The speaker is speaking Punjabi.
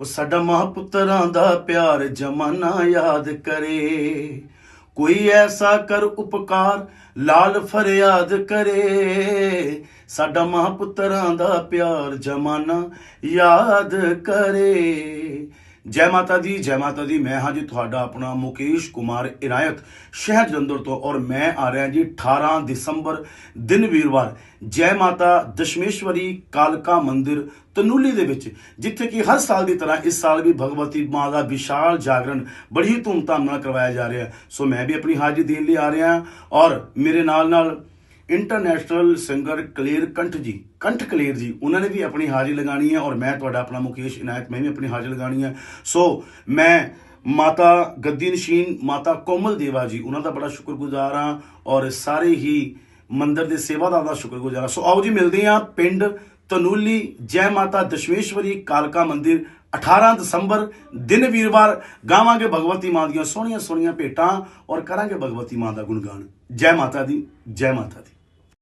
ਉਹ ਸਾਡਾ ਮਹਾਪੁੱਤਰਾਂ ਦਾ ਪਿਆਰ ਜਮਾਨਾ ਯਾਦ ਕਰੇ। ਕੋਈ ਐਸਾ ਕਰ ਉਪਕਾਰ, ਲਾਲ ਫਰਿਆਦ ਕਰੇ। ਸਾਡਾ ਮਹਾਪੁੱਤਰਾਂ ਦਾ ਪਿਆਰ ਜਮਾਨਾ ਯਾਦ ਕਰੇ। ਜੈ ਮਾਤਾ ਦੀ, ਜੈ ਮਾਤਾ ਦੀ। ਮੈਂ ਹਾਂ ਜੀ ਤੁਹਾਡਾ ਆਪਣਾ ਮੁਕੇਸ਼ ਕੁਮਾਰ ਇਨਾਇਤ ਸ਼ਹਿਰ ਜਲੰਧਰ ਤੋਂ। ਔਰ ਮੈਂ ਆ ਰਿਹਾ ਜੀ 18 ਦਸੰਬਰ ਦਿਨ ਵੀਰਵਾਰ। ਜੈ ਮਾਤਾ ਦਸ਼ਮੇਸ਼ਵਰੀ ਕਾਲਕਾ ਮੰਦਿਰ ਤਨੂਲੀ ਦੇ ਵਿੱਚ, ਜਿੱਥੇ ਕਿ ਹਰ ਸਾਲ ਦੀ ਤਰ੍ਹਾਂ ਇਸ ਸਾਲ ਵੀ ਭਗਵਤੀ ਮਾਂ ਦਾ ਵਿਸ਼ਾਲ ਜਾਗਰਣ, ਬੜੀ ਧੂਮਧਾਮ ਨਾਲ ਕਰਵਾਇਆ ਜਾ ਰਿਹਾ। ਸੋ ਮੈਂ ਵੀ ਆਪਣੀ ਹਾਜ਼ਰੀ ਦੇਣ ਲਈ ਆ ਰਿਹਾ। ਔਰ ਮੇਰੇ ਨਾਲ ਨਾਲ ਇੰਟਰਨੈਸ਼ਨਲ ਸਿੰਗਰ ਕਲੀਰ ਕੰਠ ਜੀ। ਕੰਠ ਕਲੀਰ ਜੀ। ਉਹਨਾਂ ਨੇ ਵੀ ਆਪਣੀ ਹਾਜ਼ਰੀ ਲਗਾਣੀ ਹੈ ਔਰ ਮੈਂ ਤੁਹਾਡਾ ਆਪਣਾ ਮੁਕੇਸ਼ ਇਨਾਇਤ, ਮੈਂ ਵੀ ਆਪਣੀ ਹਾਜ਼ਰੀ ਲਗਾਣੀ ਹੈ। ਸੋ ਮੈਂ ਮਾਤਾ ਗੱਦੀ ਨਸ਼ੀਨ, ਮਾਤਾ ਕੋਮਲ ਦੇਵਾ ਜੀ, ਉਹਨਾਂ ਦਾ ਬੜਾ ਸ਼ੁਕਰਗੁਜ਼ਾਰ ਹਾਂ ਔਰ ਸਾਰੇ ਹੀ ਮੰਦਰ ਦੇ ਸੇਵਾਦਾਰ ਦਾ ਸ਼ੁਕਰਗੁਜ਼ਾਰ ਹਾਂ। ਸੋ ਆਓ ਜੀ, ਮਿਲਦੇ ਹਾਂ ਪਿੰਡ ਤਨੂਲੀ ਜੈ ਮਾਤਾ ਦਸ਼ਮੇਸ਼ਵਰੀ, ਕਾਲਕਾ ਮੰਦਿਰ 18 ਦਸੰਬਰ ਦਿਨ ਵੀਰਵਾਰ। ਗਾਵਾਂਗੇ ਭਗਵਤੀ ਮਾਂ ਦੀਆਂ ਸੋਹਣੀਆਂ ਸੋਹਣੀਆਂ ਭੇਟਾਂ ਔਰ ਕਰਾਂਗੇ ਭਗਵਤੀ ਮਾਂ ਦਾ ਗੁਣਗਾਨ। ਜੈ ਮਾਤਾ ਦੀ, ਜੈ ਮਾਤਾ ਦੀ।